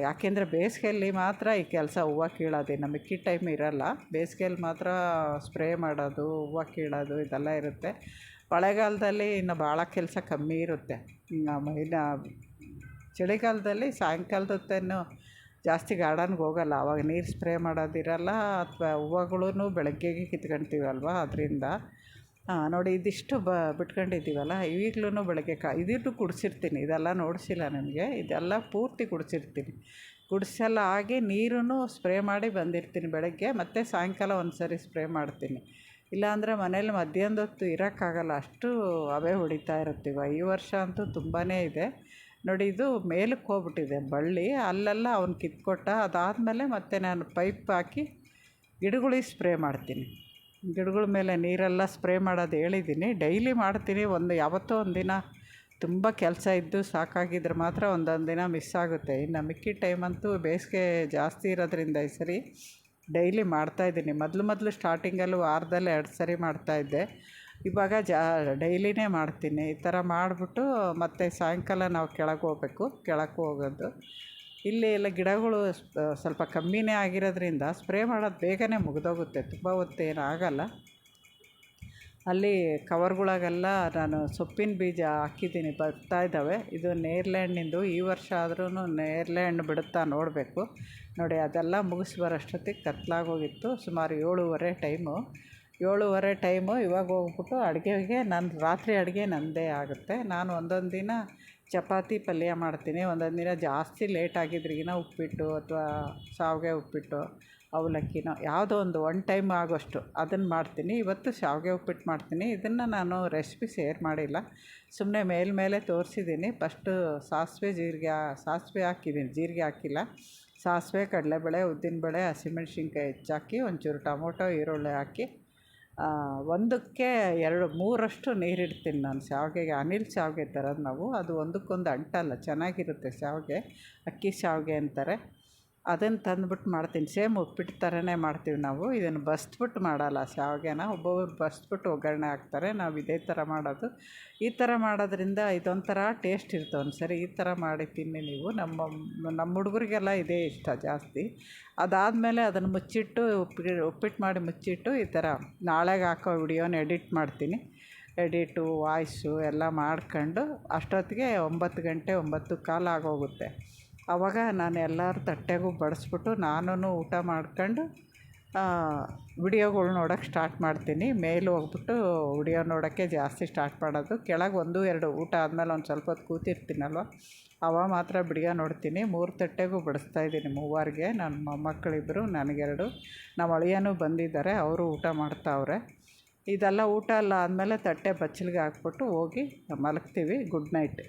ಯಾಕೆಂದರೆ ಬೇಸಿಗೆಯಲ್ಲಿ ಮಾತ್ರ ಈ ಕೆಲಸ ಹೂವು ಕೀಳೋದು. ನಮಗೆ ಕಿ ಟೈಮ್ ಇರೋಲ್ಲ. ಬೇಸಿಗೆಯಲ್ಲಿ ಮಾತ್ರ ಸ್ಪ್ರೇ ಮಾಡೋದು, ಹೂವು ಕೀಳೋದು ಇದೆಲ್ಲ ಇರುತ್ತೆ. ಮಳೆಗಾಲದಲ್ಲಿ ಇನ್ನು ಭಾಳ ಕೆಲಸ ಕಮ್ಮಿ ಇರುತ್ತೆ. ಇನ್ನು ಚಳಿಗಾಲದಲ್ಲಿ ಸಾಯಂಕಾಲದ ಹೊತ್ತೇನು ಜಾಸ್ತಿ ಗಾರ್ಡನ್ಗೆ ಹೋಗಲ್ಲ. ಅವಾಗ ನೀರು ಸ್ಪ್ರೇ ಮಾಡೋದಿರಲ್ಲ, ಅಥವಾ ಹೂವುಗಳೂ ಬೆಳಗ್ಗೆಗೆ ಕಿತ್ಕೊಳ್ತೀವಲ್ವ ಅದರಿಂದ ನೋಡಿ, ಇದಿಷ್ಟು ಬ, ಬಿಟ್ಕೊಂಡಿದ್ದೀವಲ್ಲ ಈಗಲೂ ಬೆಳಗ್ಗೆ ಕಾ ಇದಿಟ್ಟು ಕುಡಿಸಿರ್ತೀನಿ, ಇದೆಲ್ಲ ನೋಡಿಸಿಲ್ಲ ನನಗೆ, ಇದೆಲ್ಲ ಪೂರ್ತಿ ಕುಡಿಸಿರ್ತೀನಿ. ಕುಡಿಸೆಲ್ಲ ಆಗಿ ನೀರೂ ಸ್ಪ್ರೇ ಮಾಡಿ ಬಂದಿರ್ತೀನಿ ಬೆಳಗ್ಗೆ, ಮತ್ತು ಸಾಯಂಕಾಲ ಒಂದು ಸರಿ ಸ್ಪ್ರೇ ಮಾಡ್ತೀನಿ. ಇಲ್ಲಾಂದರೆ ಮನೇಲಿ ಮಧ್ಯಾಹ್ನದ ಹೊತ್ತು ಇರೋಕ್ಕಾಗಲ್ಲ, ಅಷ್ಟು ಅವೆ ಹೊಡಿತಾ ಇರುತ್ತೀವ. ಈ ವರ್ಷ ಅಂತೂ ತುಂಬಾ ಇದೆ. ನೋಡಿ, ಇದು ಮೇಲಕ್ಕೆ ಹೋಗ್ಬಿಟ್ಟಿದೆ ಬಳ್ಳಿ, ಅಲ್ಲೆಲ್ಲ ಅವ್ನು ಕಿತ್ಕೊಟ್ಟ, ಅದಾದಮೇಲೆ ಮತ್ತೆ ನಾನು ಪೈಪ್ ಹಾಕಿ, ಗಿಡಗಳಿಗೆ ಸ್ಪ್ರೇ ಮಾಡ್ತೀನಿ. ಗಿಡಗಳ ಮೇಲೆ ನೀರೆಲ್ಲ ಸ್ಪ್ರೇ ಮಾಡೋದು ಹೇಳಿದ್ದೀನಿ. ಡೈಲಿ ಮಾಡ್ತೀನಿ. ಒಂದು ಯಾವತ್ತೋ ಒಂದಿನ ದಿನ ತುಂಬ ಕೆಲಸ ಇದ್ದು ಸಾಕಾಗಿದ್ರೆ ಮಾತ್ರ ಒಂದೊಂದು ದಿನ ಮಿಸ್ ಆಗುತ್ತೆ. ಇನ್ನು ಮಿಕ್ಕಿದ ಟೈಮಂತೂ ಬೇಸಿಗೆ ಜಾಸ್ತಿ ಇರೋದ್ರಿಂದ ಈ ಸರಿ ಡೈಲಿ ಮಾಡ್ತಾಯಿದ್ದೀನಿ ಮೊದಲು ಮೊದಲು ಸ್ಟಾರ್ಟಿಂಗಲ್ಲಿ ವಾರದಲ್ಲಿ ಎರಡು ಸರಿ ಮಾಡ್ತಾಯಿದ್ದೆ ಇವಾಗ ಜಾ ಡೈಲಿನೇ ಮಾಡ್ತೀನಿ. ಈ ಥರ ಮಾಡಿಬಿಟ್ಟು ಮತ್ತು ಸಾಯಂಕಾಲ ನಾವು ಕೆಳಗೆ ಹೋಗ್ಬೇಕು. ಕೆಳಕ್ಕೆ ಹೋಗೋದು. ಇಲ್ಲಿ ಎಲ್ಲ ಗಿಡಗಳು ಸ್ವಲ್ಪ ಕಮ್ಮಿನೇ ಆಗಿರೋದ್ರಿಂದ ಸ್ಪ್ರೇ ಮಾಡೋದು ಬೇಗನೆ ಮುಗಿದೋಗುತ್ತೆ. ತುಂಬ ಹೊತ್ತೇನು ಆಗಲ್ಲ. ಅಲ್ಲಿ ಕವರ್ಗಳಾಗೆಲ್ಲ ನಾನು ಸೊಪ್ಪಿನ ಬೀಜ ಹಾಕಿದ್ದೀನಿ, ಬರ್ತಾ ಇದ್ದಾವೆ. ಇದು ನೇರ್ಲ್ಯಾಂಡಿಂದು ಈ ವರ್ಷ ಆದ್ರೂ ನೇರ್ಲ್ಯಾಂಡ್ ಬಿಡುತ್ತಾ ನೋಡಬೇಕು. ನೋಡಿ, ಅದೆಲ್ಲ ಮುಗಿಸಿ ಬರೋಷ್ಟೊತ್ತಿಗೆ ಕತ್ಲಾಗೋಗಿತ್ತು ಸುಮಾರು ಏಳುವರೆ ಟೈಮು. ಏಳುವರೆ ಟೈಮು ಇವಾಗ ಹೋಗ್ಬಿಟ್ಟು ಅಡುಗೆಗೆ ನನ್ನ ರಾತ್ರಿ ಅಡುಗೆ ನನ್ನದೇ ಆಗುತ್ತೆ. ನಾನು ಒಂದೊಂದು ದಿನ ಚಪಾತಿ ಪಲ್ಯ ಮಾಡ್ತೀನಿ. ಒಂದೊಂದು ದಿನ ಜಾಸ್ತಿ ಲೇಟ್ ಆಗಿದ್ರಿಗಿನ ಉಪ್ಪಿಟ್ಟು ಅಥವಾ ಶಾವಿಗೆ ಉಪ್ಪಿಟ್ಟು, ಅವಲಕ್ಕಿನೋ ಯಾವುದೋ ಒಂದು ಒನ್ ಟೈಮ್ ಆಗೋಷ್ಟು ಅದನ್ನು ಮಾಡ್ತೀನಿ. ಇವತ್ತು ಶಾವಿಗೆ ಉಪ್ಪಿಟ್ಟು ಮಾಡ್ತೀನಿ. ಇದನ್ನು ನಾನು ರೆಸಿಪಿ ಶೇರ್ ಮಾಡಿಲ್ಲ. ಸುಮ್ಮನೆ ಮೇಲ್ಮೇಲೆ ತೋರಿಸಿದ್ದೀನಿ ಫಸ್ಟು ಸಾಸಿವೆ ಜೀರಿಗೆ, ಸಾಸಿವೆ ಹಾಕಿದ್ದೀನಿ ಜೀರಿಗೆ ಹಾಕಿಲ್ಲ. ಸಾಸಿವೆ, ಕಡಲೆಬೇಳೆ, ಉದ್ದಿನಬೇಳೆ, ಹಸಿಮೆಣ್ಸಿನ್ಕಾಯಿ ಹೆಚ್ಚಾಕಿ ಒಂಚೂರು ಟೊಮೊಟೊ, ಈರುಳ್ಳಿ ಹಾಕಿ ಒಂದಕ್ಕೆ ಎರಡು, ಮೂರಷ್ಟು ನೀರಿಡ್ತೀನಿ ನಾನು ಶಾವಿಗೆಗೆ. ಅನಿಲ್ ಶಾವಿಗೆ ತರೋದು ನಾವು. ಅದು ಒಂದಕ್ಕೊಂದು ಅಂಟಲ್ಲ, ಚೆನ್ನಾಗಿರುತ್ತೆ ಶಾವಿಗೆ. ಅಕ್ಕಿ ಶಾವಿಗೆ ಅಂತಾರೆ. ಅದನ್ನು ತಂದ್ಬಿಟ್ಟು ಮಾಡ್ತೀನಿ. ಸೇಮ್ ಉಪ್ಪಿಟ್ಟು ಥರನೇ ಮಾಡ್ತೀವಿ ನಾವು. ಇದನ್ನು ಬಸ್ದ್ಬಿಟ್ಟು ಮಾಡಲ್ಲ. ಶಾವಿಗೆನ ಒಬ್ಬೊಬ್ರು ಬಸ್ದ್ಬಿಟ್ಟು ಒಗ್ಗರಣೆ ಹಾಕ್ತಾರೆ. ನಾವು ಇದೇ ಥರ ಮಾಡೋದು. ಈ ಥರ ಮಾಡೋದ್ರಿಂದ ಇದೊಂಥರ ಟೇಸ್ಟ್ ಇರ್ತವೆ ಒಂದು ಸರಿ. ಈ ಥರ ಮಾಡಿ ತಿನ್ನಿ ನೀವು. ನಮ್ಮ ನಮ್ಮ ಹುಡುಗರಿಗೆಲ್ಲ ಇದೇ ಇಷ್ಟ ಜಾಸ್ತಿ. ಅದಾದಮೇಲೆ ಅದನ್ನು ಮುಚ್ಚಿಟ್ಟು ಉಪ್ಪಿ ಉಪ್ಪಿಟ್ಟು ಮಾಡಿ ಮುಚ್ಚಿಟ್ಟು ಈ ಥರ ನಾಳೆಗೆ ಹಾಕೋ ವಿಡಿಯೋನ ಎಡಿಟ್ ಮಾಡ್ತೀನಿ. ಎಡಿಟು, ವಾಯ್ಸು ಎಲ್ಲ ಮಾಡ್ಕೊಂಡು ಅಷ್ಟೊತ್ತಿಗೆ ಒಂಬತ್ತು ಗಂಟೆ, ಒಂಬತ್ತು ಕಾಲು ಆಗೋಗುತ್ತೆ. ಆವಾಗ ನಾನು ಎಲ್ಲರ ತಟ್ಟೆಗೂ ಬಡಿಸ್ಬಿಟ್ಟು ನಾನೂ ಊಟ ಮಾಡ್ಕೊಂಡು ವಿಡಿಯೋಗಳು ನೋಡೋಕ್ಕೆ ಸ್ಟಾರ್ಟ್ ಮಾಡ್ತೀನಿ. ಮೇಲೆ ಹೋಗ್ಬಿಟ್ಟು ವಿಡಿಯೋ ನೋಡೋಕ್ಕೆ ಜಾಸ್ತಿ ಸ್ಟಾರ್ಟ್ ಮಾಡೋದು. ಕೆಳಗೆ ಒಂದು, ಎರಡು ಊಟ ಆದಮೇಲೆ ಒಂದು ಸ್ವಲ್ಪ ಹೊತ್ತು ಕೂತಿರ್ತೀನಲ್ವ, ಅವಾಗ ಮಾತ್ರ ವಿಡಿಯೋ ನೋಡ್ತೀನಿ. ಮೂರು ತಟ್ಟೆಗೂ ಬಡಿಸ್ತಾ ಇದ್ದೀನಿ ಮೂವರಿಗೆ. ನನ್ನ ಮೊಮ್ಮಕ್ಕಳಿಬ್ಬರು ನನಗೆರಡು. ನಮ್ಮ ಅಳಿಯನೂ ಬಂದಿದ್ದಾರೆ, ಅವರು ಊಟ ಮಾಡ್ತಾವ್ರೆ. ಇದೆಲ್ಲ ಊಟ ಎಲ್ಲ ಆದಮೇಲೆ ತಟ್ಟೆ ಬಚ್ಚಲಿಗೆ ಹಾಕ್ಬಿಟ್ಟು ಹೋಗಿ ಮಲಗ್ತೀವಿ. Good night.